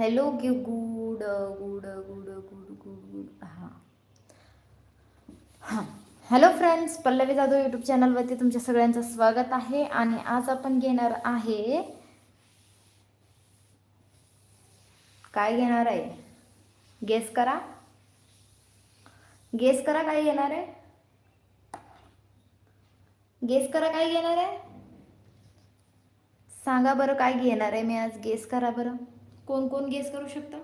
Hello give good good good good good good. हां. हां. Hello friends Pallavi Jadhav YouTube चॅनलवरती तुमच्या सगळ्यांचं स्वागत आहे आणि आज आपण घेणार आहे काय घेणार आहे? गेस करा. गेस करा काय घेणार आहे? गेस करा काय घेणार आहे? सांगा बरं काय घेणार आहे मी आज? गेस करा बरं. कोण कोण गेस करू शकता?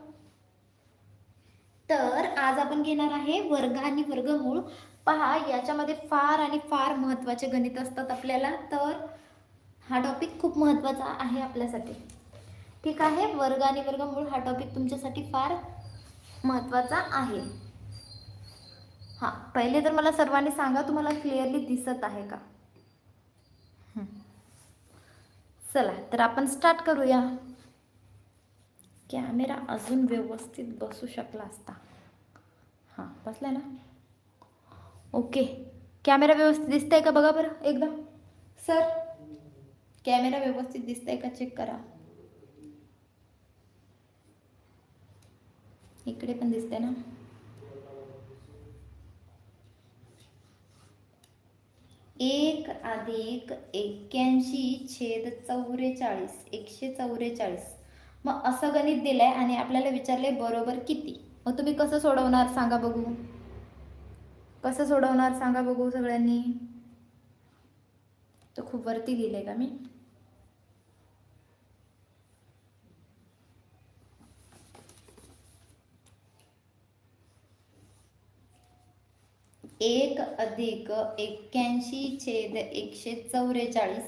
तर आज आपण घेणार आहे वर्ग आणि वर्गमूळ. पहा याच्यामध्ये फार आणि फार महत्त्वाचे गणित असतात आपल्याला. तर हा टॉपिक खूप महत्त्वाचा आहे आपल्यासाठी. ठीक आहे वर्ग आणि वर्गमूळ हा टॉपिक तुमच्यासाठी फार महत्त्वाचा आहे. हां पहिले तर मला सर्वांनी सांगा तुम्हाला क्लिअरली दिसत आहे का? चला तर आपण स्टार्ट करूया. कॅमेरा अजून व्यवस्थित बसू शकला असता. हां बसला ना? ओके. कॅमेरा व्यवस्थित दिसतंय का बघा बरं एकदा? सर कॅमेरा व्यवस्थित दिसतंय का चेक करा. इकडे पण दिसतंय ना? एक अधिक एक्क्याऐंशी छेद चौवेचाळीस एकशे चौवेचाळीस मग असं गणित दिलंय आणि आपल्याला विचारलंय बरोबर किती? मग तुम्ही कसं सोडवणार सांगा बघू. कसं सोडवणार सांगा बघू सगळ्यांनी. तर खूप वरती दिलंय का मी? एक अधिक एक्क्याऐंशी छेद एकशे चौवेचाळीस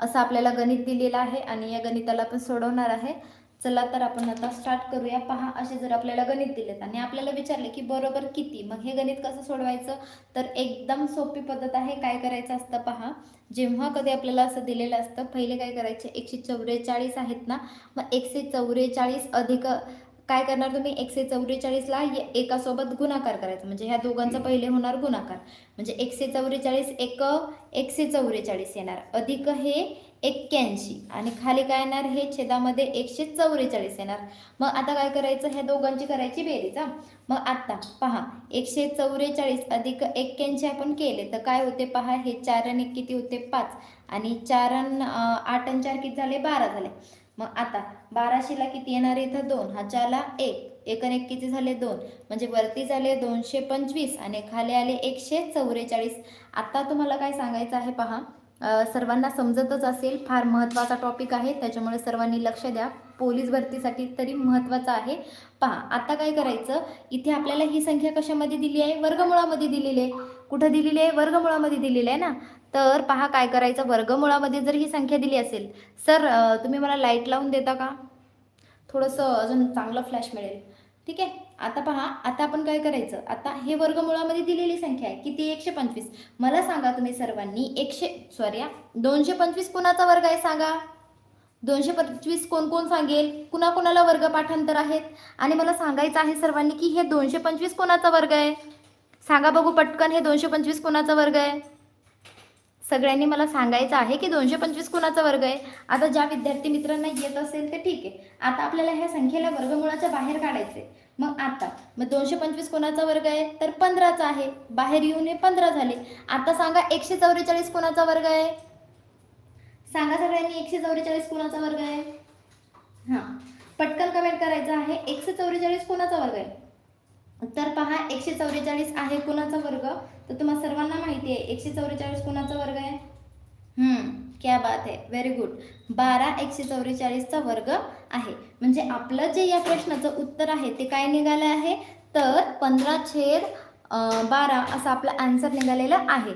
असं आपल्याला गणित दिलेलं आहे आणि या गणिताला आपण सोडवणार आहे. चला तर आपण आता स्टार्ट करूया. पहा असे जर आपल्याला गणित दिलेत आणि आपल्याला विचारले की बरोबर किती मग हे गणित कसं सोडवायचं? तर एकदम सोपी पद्धत आहे काय करायचं असतं पहा. जेव्हा कधी आपल्याला असं दिलेलं असतं पहिले काय करायचे? एकशे चौवेचाळीस आहेत ना? मग एकशे चौवेचाळीस अधिक काय करणार तुम्ही? एकशे चौवेचाळीसला एकासोबत गुणाकार करायचा. म्हणजे ह्या दोघांचा पहिले होणार गुणाकार. म्हणजे एकशे चौवेचाळीस एक एकशे चौवेचाळीस येणार. अधिक हे एक्क्याऐंशी. आणि खाली काय येणार? हे छेदामध्ये एकशे चौवेचाळीस येणार. मग आता काय करायचं? ह्या दोघांची करायची बेरीज हा. मग आता पहा एकशे चौवेचाळीस अधिक एक्क्याऐंशी आपण केले तर काय होते पहा? हे चार आणि किती होते? पाच. आणि चार आठ आणि चार किती झाले? बारा झाले. मग आता बाराशेला किती येणार? इथं दोन. ह्याच्याला एक. एक आणि एक किती झाले? दोन. म्हणजे वरती झाले दोनशे पंचवीस आणि खाली आले एकशे चौवेचाळीस. आता तुम्हाला काय सांगायचं आहे पहा? सर्वांना समजतच असेल फार महत्त्वाचा टॉपिक आहे. त्याच्यामुळे सर्वांनी लक्ष द्या. पोलीस भरतीसाठी तरी महत्त्वाचं आहे. पहा आता काय करायचं? इथे आपल्याला ही संख्या कशामध्ये दिली आहे? वर्गमुळामध्ये दिलेली आहे. कुठं दिलेली आहे? वर्गमुळामध्ये दिलेली आहे ना? तर पहा काय करायचं? वर्गमुळामध्ये जर ही संख्या दिली असेल सर तुम्ही मला लाइट लावून देता का? थोडंसं अजून चांगलं फ्लॅश मिळेल. ठीक आहे? आता पहा आता आपण काय करायचं? आता हे वर्गमुळामध्ये दिलेली संख्या आहे. किती? एकशे पंचवीस. मला सांगा तुम्ही सर्वांनी एकशे सॉरी दोनशे पंचवीस कोणाचा वर्ग आहे सांगा? दोनशे पंचवीस कोण कोण सांगेल? कुणाकुणाला वर्ग पाठांतर आहेत? आणि मला सांगायचं आहे सर्वांनी की हे दोनशे पंचवीस कोणाचा वर्ग आहे? सांगा बघू पटकन हे दोनशे पंचवीस कोणाचा वर्ग आहे? सगळ्यांनी मला सांगायचं आहे की दोनशे पंचवीस कोणाचा वर्ग आहे? आता ज्या विद्यार्थी मित्रांना येत असेल ते ठीक आहे. आता आपल्याला ह्या संख्येला वर्गमुळाच्या बाहेर काढायचे मग आता मग दोनशे पंचवीस कोणाचा वर्ग आहे? तर पंधराचा आहे. बाहेर येऊन हे पंधरा झाले. आता सांगा एकशे चौवेचाळीस कोणाचा वर्ग आहे? सांगा सगळ्यांनी एकशे चौवेचाळीस कोणाचा वर्ग आहे? हां. पटकन कमेंट करायचं आहे. एकशे चौवेचाळीस कोणाचा वर्ग आहे? तर पहा एकशे चौवेचाळीस आहे कोणाचा वर्ग? तर तुम्हा सर्वांना माहिती आहे एकशे चौवेचाळीस कोणाचा वर्ग आहे? हम्म, क्या बात आहे. व्हेरी गुड बारा एकशे चौवेचाळीसचा वर्ग आहे. म्हणजे आपलं जे या प्रश्नाचं उत्तर आहे ते काय निघालं आहे? तर पंधरा छेद बारा असं आपलं आन्सर निघालेलं आहे.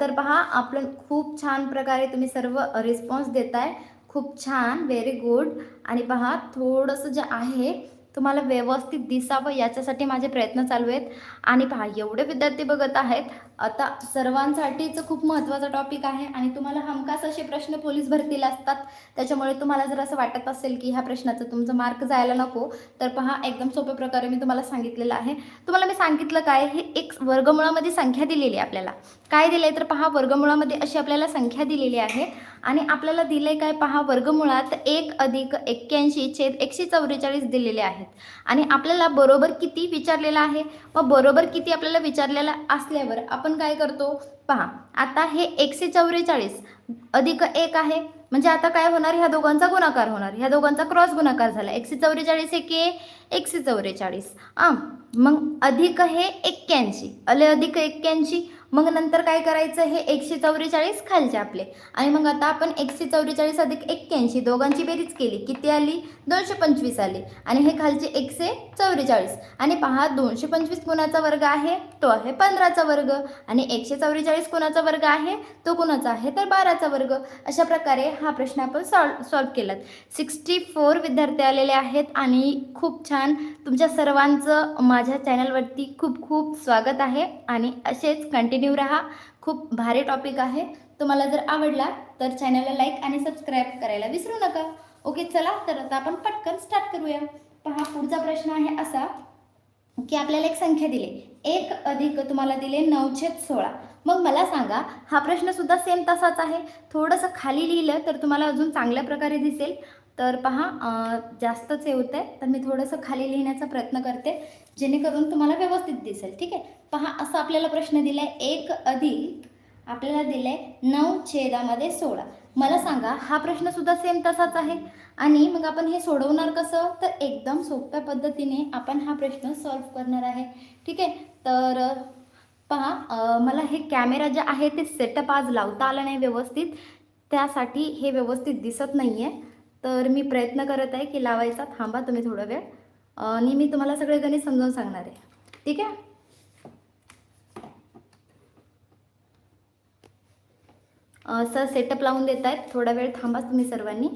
तर पहा आपलं खूप छान प्रकारे तुम्ही सर्व रिस्पॉन्स देताय. खूप छान. व्हेरी गुड आणि पहा थोडंसं जे आहे तुम्हाला व्यवस्थित दिसावं याच्यासाठी माझे प्रयत्न चालू आहेत. आणि पहा एवढे विद्यार्थी बघत आहेत. आता सर्वांसाठीच खूप महत्त्वाचा टॉपिक आहे आणि तुम्हाला हमखास असे प्रश्न पोलीस भरतीला असतात. त्याच्यामुळे तुम्हाला जर असं वाटत असेल की ह्या प्रश्नाचं तुमचं मार्क जायला नको तर पहा एकदम सोप्या प्रकारे मी तुम्हाला सांगितलेलं आहे. तुम्हाला मी सांगितलं काय? हे एक वर्गमुळामध्ये संख्या दिलेली आहे आपल्याला. काय दिलं आहे तर पहा वर्गमुळामध्ये अशी आपल्याला संख्या दिलेली आहे. आणि आपल्याला दिलं आहे काय पहा वर्गमुळात एक अधिक एक्क्याऐंशी छेद एकशे चौवेचाळीस दिलेले आहेत. आणि आपल्याला बरोबर किती विचारलेलं आहे? व बरोबर किती आपल्याला विचारलेलं असल्यावर आपण काय करतो? पहा आता हे एकशे चौवेचाळीस अधिक एक आहे. म्हणजे आता काय होणार? ह्या दोघांचा गुणाकार होणार. ह्या दोघांचा क्रॉस गुणाकार झाला. एकशे चौवेचाळीस एक एकशे चौवेचाळीस आ मग अधिक हे एक्क्याऐंशी. अले अधिक एक्क्याऐंशी. मग नंतर काय करायचं? हे एकशे चौवेचाळीस खालचे आपले. आणि मग आता आपण एकशे चौवेचाळीस अधिक एक्क्याऐंशी दोघांची बेरीज केली. किती आली? दोनशे पंचवीस आली. आणि हे खालचे एकशे चौवेचाळीस. आणि पहा दोनशे पंचवीस कोणाचा वर्ग आहे? तो आहे पंधराचा वर्ग. आणि एकशे चौवेचाळीस कोणाचा वर्ग आहे? तो कोणाचा आहे? तर बाराचा वर्ग. अशा प्रकारे हा प्रश्न आपण सॉल्व सॉल्व केलात. सिक्स्टी फोर विद्यार्थी आलेले आहेत आणि खूप छान तुमच्या सर्वांचं माझ्या चॅनलवरती खूप खूप स्वागत आहे. आणि असेच कंटिन्यू राहा. खूप भारी टॉपिक आहे. तुम्हाला जर आवडला तर चॅनलला लाईक आणि सबस्क्राईब करायला विसरू नका. ओके चला तर आता आपण पटकन स्टार्ट करूया. पहा पुढचा प्रश्न आहे असा की आपल्याला एक संख्या दिली. एक अधिक तुम्हाला दिले नऊशे सोळा. मग मला सांगा हा प्रश्न सुद्धा सेम तसाच आहे. थोडंसं खाली लिहिलं तर तुम्हाला अजून चांगल्या प्रकारे दिसेल. तर पहा जास्तच हे आहे तर मी थोडंसं खाली लिहिण्याचा प्रयत्न करते. जेणेकरून तुम्हाला व्यवस्थित दिसेल. ठीक आहे? पहा असं आपल्याला प्रश्न दिला आहे एक अधिक आपल्याला दिलं आहे नऊ छेदामध्ये सोळा. मला सांगा हा प्रश्नसुद्धा सेम तसाच आहे? आणि मग आपण हे सोडवणार कसं? तर एकदम सोप्या पद्धतीने आपण हा प्रश्न सॉल्व्ह करणार आहे. ठीक आहे? तर पहा मला हे कॅमेरा जे आहे ते सेटअप आज लावता आलं नाही व्यवस्थित. त्यासाठी हे व्यवस्थित दिसत नाही आहे तर मी प्रयत्न करत आहे की लावायचा. थांबा तुम्ही थोडा वेळ. आणि मी तुम्हाला सगळे गणित समजावून सांगणार आहे. ठीक आहे? सर सेटअप लावून देत आहेत. थोडा वेळ थांबा तुम्ही सर्वांनी.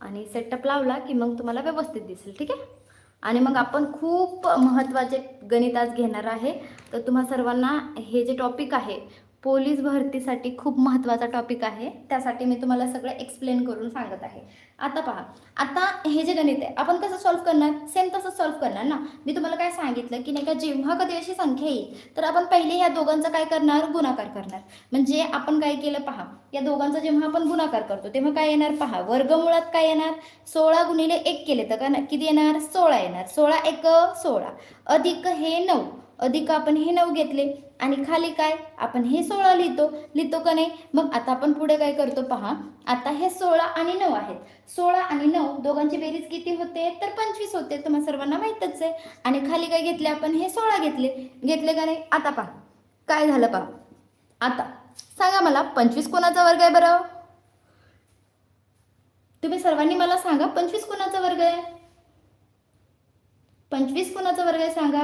आणि सेटअप लावला की मग तुम्हाला व्यवस्थित दिसेल. ठीक आहे? आणि मग आपण खूप महत्त्वाचे गणित आज घेणार आहे. तर तुम्हा सर्वांना हे जे टॉपिक आहे पोलीस भरतीसाठी खूप महत्त्वाचा टॉपिक आहे. त्यासाठी मी तुम्हाला सगळं एक्सप्लेन करून सांगत आहे. आता पहा आता हे जे गणित आहे आपण कसं सॉल्व्ह करणार? सेम तसं सॉल्व्ह करणार ना? मी तुम्हाला काय सांगितलं की नाही का जेव्हा कधी अशी संख्या येईल तर आपण पहिले ह्या दोघांचा काय करणार? गुणाकार करणार. म्हणजे आपण काय केलं पहा या दोघांचा जेव्हा आपण गुणाकार करतो तेव्हा काय येणार पहा? वर्गमुळात काय येणार? सोळा गुणिले एक केले तर का ना- किती येणार? सोळा येणार. सोळा एक सोळा. अधिक हे नऊ. अधिक आपण हे नऊ घेतले. आणि खाली काय? आपण हे सोळा लिहितो. लिहितो का नाही? मग आता आपण पुढे काय करतो पहा. आता हे सोळा आणि नऊ आहेत. सोळा आणि नऊ दोघांची बेरीज किती होते? तर पंचवीस होते. तुम्हाला सर्वांना माहीतच आहे. आणि खाली काय घेतले? आपण हे सोळा घेतले. घेतले का नाही? आता पहा. काय झालं पहा. आता सांगा मला पंचवीस कोणाचा वर्ग आहे बरं? तुम्ही सर्वांनी मला सांगा पंचवीस कोणाचा वर्ग आहे? पंचवीस कोणाचा वर्ग आहे सांगा.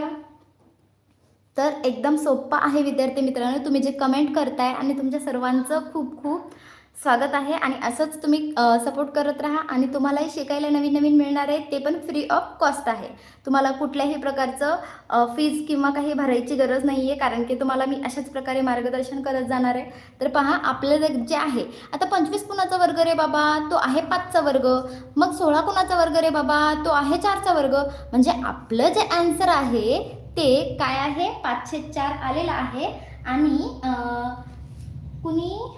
तर एकदम सोप्पा आहे विद्यार्थी मित्रांनो. तुम्ही जे कमेंट करताय आणि तुमच्या सर्वांचं खूप खूप स्वागत आहे. आणि असंच तुम्ही सपोर्ट करत राहा आणि तुम्हालाही शिकायला नवीन नवीन मिळणार आहे. ते पण फ्री ऑफ कॉस्ट आहे. तुम्हाला कुठल्याही प्रकारचं फीज किंवा काही भरायची गरज नाही आहे कारण की तुम्हाला मी अशाच प्रकारे मार्गदर्शन करत जाणार आहे. तर पहा आपलं जे जे आहे आता पंचवीस कुणाचा वर्ग रे बाबा? तो आहे पाचचा वर्ग. मग सोळा कुणाचा वर्ग रे बाबा? तो आहे चारचा वर्ग. म्हणजे आपलं जे आन्सर आहे ते काय आहे? पाचशे चार आलेलं आहे. आणि कुणी?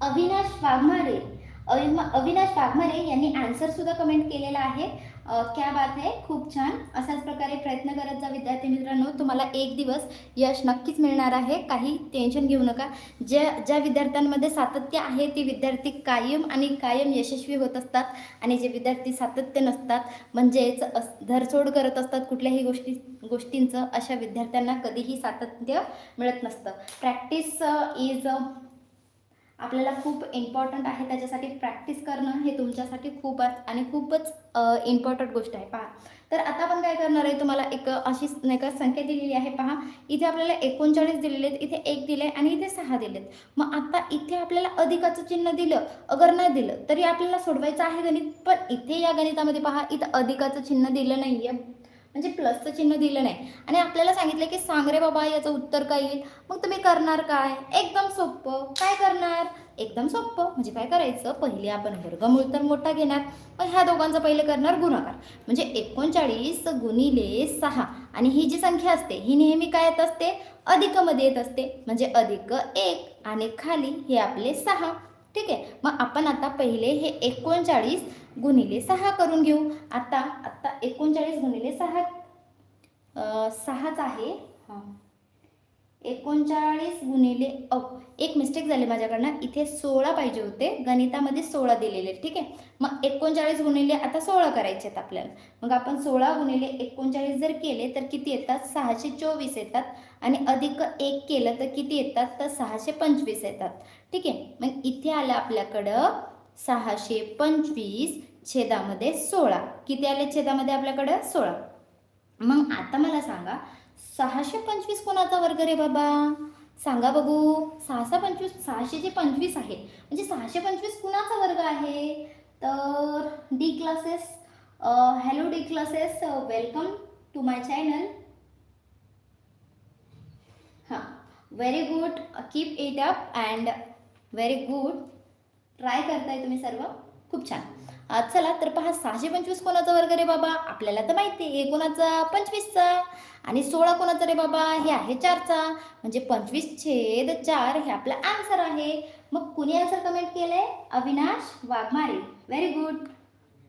अविनाश वाघमारे. अविमा- अविनाश वाघमारे यांनी आन्सर सुद्धा कमेंट केलेला आहे. क्या बात आहे खूप छान. अशाच प्रकारे प्रयत्न करत जा विद्यार्थी मित्रांनो. तुम्हाला एक दिवस यश नक्कीच मिळणार आहे. काही टेन्शन घेऊ नका. ज्या ज्या विद्यार्थ्यांमध्ये सातत्य आहे ते विद्यार्थी कायम आणि कायम यशस्वी होत असतात आणि जे विद्यार्थी सातत्य नसतात म्हणजेच धरसोड करत असतात कुठल्याही गोष्टी गोष्टींचं अशा विद्यार्थ्यांना कधीही सातत्य मिळत नसतं. प्रॅक्टिस इज uh, uh, आपल्याला खूप इम्पॉर्टंट आहे. त्याच्यासाठी प्रॅक्टिस करणं हे तुमच्यासाठी खूपच आणि खूपच uh, इम्पॉर्टंट गोष्ट आहे. पहा. तर आता आपण काय करणार आहे तुम्हाला एक अशी नाही का संख्या दिलेली आहे पहा. इथे आपल्याला एकोणचाळीस दिलेले आहेत इथे एक दिले आहे आणि इथे सहा दिलेत. मग आता इथे आपल्याला अधिकाचं चिन्ह दिलं अगर नाही दिलं तरी आपल्याला सोडवायचं आहे गणित. पण इथे या गणितामध्ये पहा इथं अधिकाचं चिन्ह दिलं नाही आहे म्हणजे प्लसचं चिन्ह दिलं नाही. आणि आपल्याला सांगितलं की सांग रे बाबा याचं उत्तर काय येईल? मग तुम्ही करणार काय? एकदम सोपं. काय करणार? एकदम सोपं. म्हणजे काय करायचं? पहिले आपण वर्गमूळ तर मोठा घेणार. पण ह्या दोघांचं पहिले करणार गुणाकार. म्हणजे एकोणचाळीस गुणिले सहा. आणि ही जी संख्या असते ही नेहमी काय येत असते? अधिकमध्ये येत असते. म्हणजे अधिक एक आणि खाली हे आपले सहा. ठीक आहे? मग आपण आता पहिले हे एकोणचाळीस गुणिले सहा करून घेऊ. आता आत्ता एकोणचाळीस गुणिले सहा सहाच आहे. हां. एकोणचाळीस गुणिले अ एक मिस्टेक झाली माझ्याकडनं. इथे सोळा पाहिजे होते. गणितामध्ये सोळा दिलेले ठीक आहे? मग एकोणचाळीस गुणिले आता सोळा करायचे आहेत आपल्याला. मग आपण सोळा गुणिले एकोणचाळीस जर केले तर किती येतात? सहाशे चोवीस येतात. आणि अधिक एक केलं तर किती येतात? तर सहाशे पंचवीस येतात. ठीक आहे? मग इथे आलं आपल्याकडं सहाशे पंचवीस. छेदामध्ये सोळा. किती आले छेदामध्ये आपल्याकडं? सोळा. मग आता मला सांगा सहाशे पंचवीस कोणाचा वर्ग रे बाबा? सांगा बघू. सहाशे पंचवीस सहाशे जे पंचवीस आहे म्हणजे सहाशे पंचवीस कुणाचा वर्ग आहे? तर D classes hello D classes welcome to my channel हां very good keep it up and very good try करताय तुम्ही सर्व? खूप छान. आज चला तर पहा सहाशे पंचवीस कोणाचा वर्ग रे बाबा? आपल्याला तर माहिती आहे कोणाचा पंचवीसचा. आणि सोळा कोणाचा रे बाबा? हे आहे चारचा. म्हणजे पंचवीस छेद चार हे आपला आन्सर आहे. मग कुणी आन्सर कमेंट केलंय? अविनाश वाघमारे. व्हेरी गुड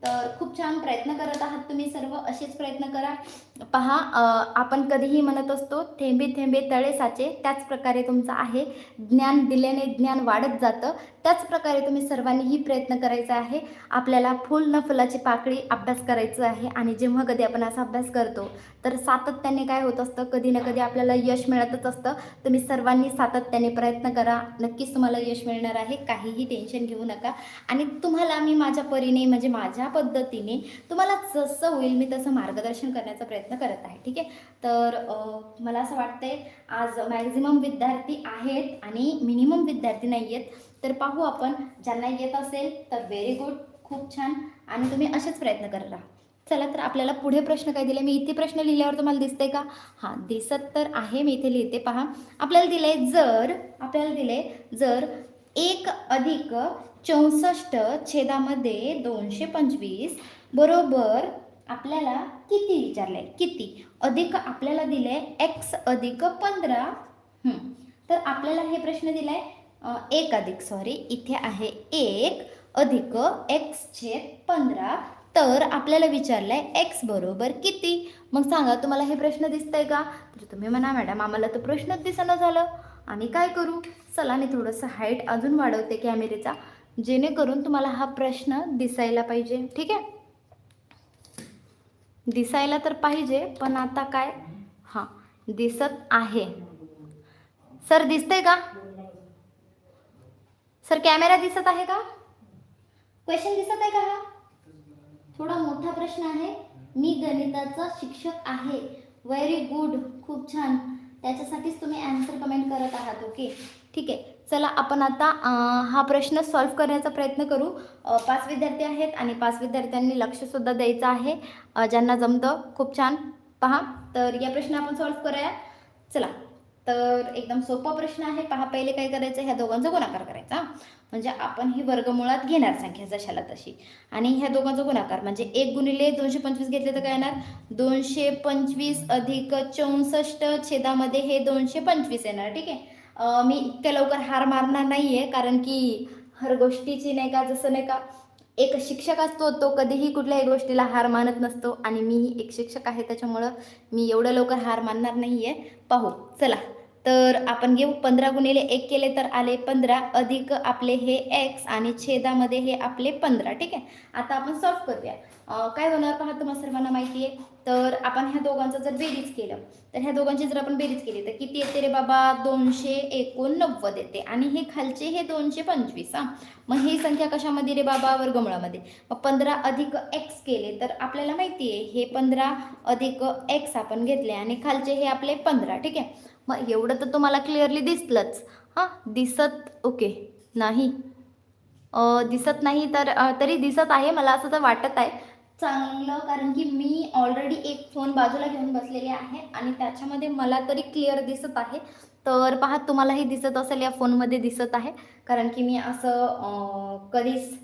तर खूप छान प्रयत्न करत आहात तुम्ही सर्व असेच प्रयत्न करा. पहा आपण कधीही म्हणत असतो थेंबे थेंबे तळे साचे त्याच प्रकारे तुमचं आहे. ज्ञान दिल्याने ज्ञान वाढत जातं. त्याच प्रकारे तुम्ही सर्वांनीही प्रयत्न करायचा आहे. आपल्याला फुल न फुलाची पाकळी अभ्यास करायचं आहे आणि जेव्हा कधी आपण असा अभ्यास करतो तर सातत्याने काय होत असतं? कधी ना कधी आपल्याला यश मिळतच असतं. तुम्ही सर्वांनी सातत्याने प्रयत्न करा. नक्कीच तुम्हाला यश मिळणार आहे. काहीही टेन्शन घेऊ नका. आणि तुम्हाला मी माझ्या परीने म्हणजे माझ्या पद्धतीने तुम्हाला जसं होईल मी तसं मार्गदर्शन करण्याचा प्रयत्न करत आहे ठीक आहे? तर मला असं वाटतंय आज मॅक्झिमम विद्यार्थी आहेत आणि मिनिमम विद्यार्थी नाही आहेत तर पाहू आपण ज्यांना येत असेल तर व्हेरी गुड खूप छान. आणि तुम्ही असेच प्रयत्न करत राहा. चला तर आपल्याला पुढे प्रश्न काय दिले? मी इथे प्रश्न लिहिल्यावर तुम्हाला दिसते का? हां दिसत तर आहे मी इथे लिहिते पहा. आपल्याला दिले जर आपल्याला दिले जर एक अधिक चौसष्ट छेदामध्ये दोनशे पंचवीस बरोबर आपल्याला किती विचारलंय? किती? अधिक आपल्याला दिलंय एक्स अधिक पंधरा. तर आपल्याला हे प्रश्न दिलाय आहे एक अधिक सॉरी इथे आहे एक अधिक एक्स छेद पंधरा. तर आपल्याला विचारलंय एक्स बरोबर किती? मग सांगा तुम्हाला हे प्रश्न दिसतंय का? तर तुम्ही म्हणा मॅडम आम्हाला तर प्रश्नच दिसणं झालं. आम्ही काय करू? चला मी थोडंसं हाईट अजून वाढवते कॅमेरेचा जेणेकरून तुम्हाला हा प्रश्न दिसायला पाहिजे ठीक आहे? दिसायला तर पाहिजे पण आता काय? हां दिसत आहे. सर दिसतंय का? सर कॅमेरा दिसत आहे का? क्वेश्चन दिसत आहे का हा? थोडा मोठा प्रश्न आहे. मी गणिताचा शिक्षक आहे. व्हेरी गुड खूप छान. त्याच्यासाठीच तुम्ही अँसर कमेंट करत आहात ओके ठीक आहे. चला आपण आता हा प्रश्न सॉल्व्ह करण्याचा प्रयत्न करू. पाच विद्यार्थी आहेत आणि पाच विद्यार्थ्यांनी लक्षसुद्धा द्यायचं आहे. ज्यांना जमतं खूप छान. पहा तर या प्रश्न आपण सॉल्व्ह करूया. चला तर एकदम सोपा प्रश्न आहे. पहा पहिले काय करायचं? ह्या दोघांचा गुणाकार करायचा. म्हणजे आपण ही वर्गमुळात घेणार संख्या जशाला तशी. आणि ह्या दोघांचा गुणाकार म्हणजे एक गुणिले दोनशे पंचवीस घेतले तर काय येणार? दोनशे पंचवीस अधिक चौसष्ट छेदामध्ये हे दोनशे पंचवीस येणार ठीक आहे? मी इतक्या लवकर हार मारणार नाही आहे कारण की हर गोष्टीची नाही का जसं नाही का एक शिक्षक असतो तो कधीही कुठल्याही गोष्टीला हार मानत नसतो आणि मीही एक शिक्षक आहे त्याच्यामुळं मी एवढं लवकर हार मानणार नाही आहे पाहू चला. तर आपण घेऊ पंधरा गुणिले एक केले तर आले पंधरा अधिक आपले हे एक्स आणि छेदामध्ये हे आपले पंधरा ठीक आहे? आता आपण सॉल्व्ह करूया. काय होणार पहा तुम्हाला सर्वांना माहिती आहे तर आपण ह्या दोघांचं जर बेरीज केलं तर ह्या दोघांची जर आपण बेरीज केली तर किती येते रे बाबा? दोनशे एकोणनव्वद येते. आणि हे खालचे हे दोनशे पंचवीस हां. मग ही संख्या कशामध्ये रे बाबा? वर्गमुळामध्ये. मग पंधरा अधिक एक्स केले तर आपल्याला माहिती आहे हे पंधरा अधिक एक्स आपण घेतले आणि खालचे हे आपले पंधरा ठीक आहे? मग एवढं तर तुम्हाला क्लिअरली दिसलंच. हां दिसत ओके नाही. दिसत नाही तर तरी दिसत आहे मला असं तर वाटत आहे. चांगलं कारण की मी ऑलरेडी एक फोन बाजूला घेऊन बसलेले आहे आणि त्याच्यामध्ये मला तरी क्लिअर दिसत आहे. तर पहा तुम्हालाही दिसत असेल या फोनमध्ये दिसत आहे. कारण की मी असं कधीच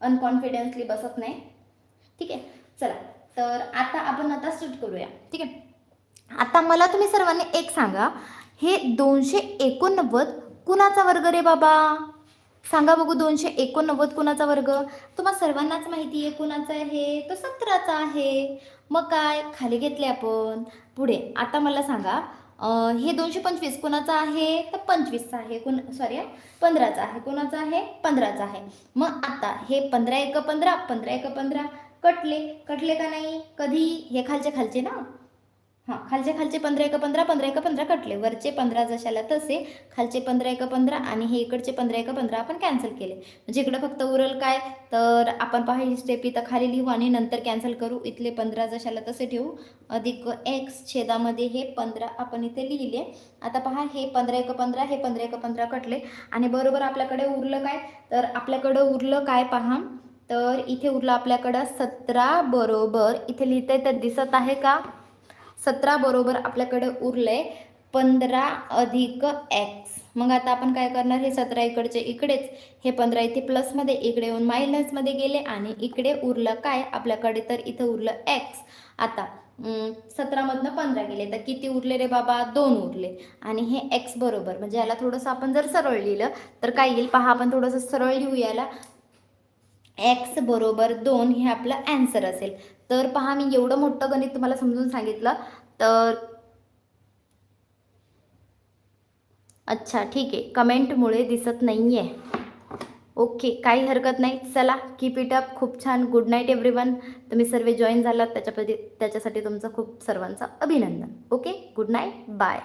अनकॉन्फिडेन्सली बसत नाही. ठीक आहे चला. तर आता आपण आता सूट करूया. ठीक आहे? आता मला तुम्ही सर्वांनी एक सांगा. हे दोनशे एकोणनव्वद कुणाचा वर्ग रे बाबा? सांगा बघू दोनशे एकोणनव्वद कुणाचा वर्ग? तुम्हाला सर्वांनाच माहिती आहे कुणाचा आहे? तो सतराचा आहे. मग काय? खाली घेतले आपण. पुढे. आता मला सांगा हे दोनशे पंचवीस कुणाचा आहे? तर पंचवीसचा आहे. कोण सॉरी पंधराचा आहे. कोणाचा आहे? पंधराचा आहे. मग आता हे पंधरा एक पंधरा पंधरा एक पंधरा. कटले. कटले का नाही? कधी? हे खालचे खालचे ना? हां खालचे खालचे पंधरा एक पंधरा पंधरा एक पंधरा कटले. वरचे पंधरा जशाला तसे खालचे पंधरा एक पंधरा आणि हे इकडचे पंधरा एक पंधरा आपण कॅन्सल केले. म्हणजे इकडं फक्त उरल काय? तर आपण पहा ही स्टेप इथं खाली लिहू आणि नंतर कॅन्सल करू. इथले पंधरा जशाला तसे ठेवू. अधिक एक्स छेदामध्ये हे पंधरा आपण इथे लिहिले. आता पहा हे पंधरा एक पंधरा हे पंधरा एक पंधरा कटले. आणि बरोबर आपल्याकडे उरलं काय? तर आपल्याकडं उरलं काय पहा? तर इथे उरलं आपल्याकडं सतरा बरोबर. इथे लिहिता तर दिसत आहे का? सतरा बरोबर आपल्याकडे उरलंय पंधरा अधिक एक्स मग आता आपण काय करणार? हे सतरा इकडचे इकडेच हे पंधरा इथे प्लसमध्ये इकडे येऊन मायनसमध्ये गेले आणि इकडे उरलं काय? आपल्याकडे तर इथं उरलं एक्स आता सतरामधनं पंधरा गेले तर किती उरले रे बाबा? दोन उरले. आणि हे एक्स बरोबर म्हणजे याला थोडंसं आपण जर सरळ लिहिलं तर काय येईल? पहा आपण थोडंसं सरळ लिहू याला एक्स बरोबर दोन हे आपलं ॲन्सर असेल. तर पहा मी एवढं मोठं गणित तुम्हाला समजून सांगितलं तर अच्छा ठीक आहे. कमेंटमुळे दिसत नाही आहे ओके काही हरकत नाही. चला कीप इट अप खूप छान. गुड नाईट एव्हरी वन तुम्ही सर्व जॉईन झालात. त्याच्यापदी त्याच्यासाठी तुमचं खूप सर्वांचं अभिनंदन. ओके? Good night bye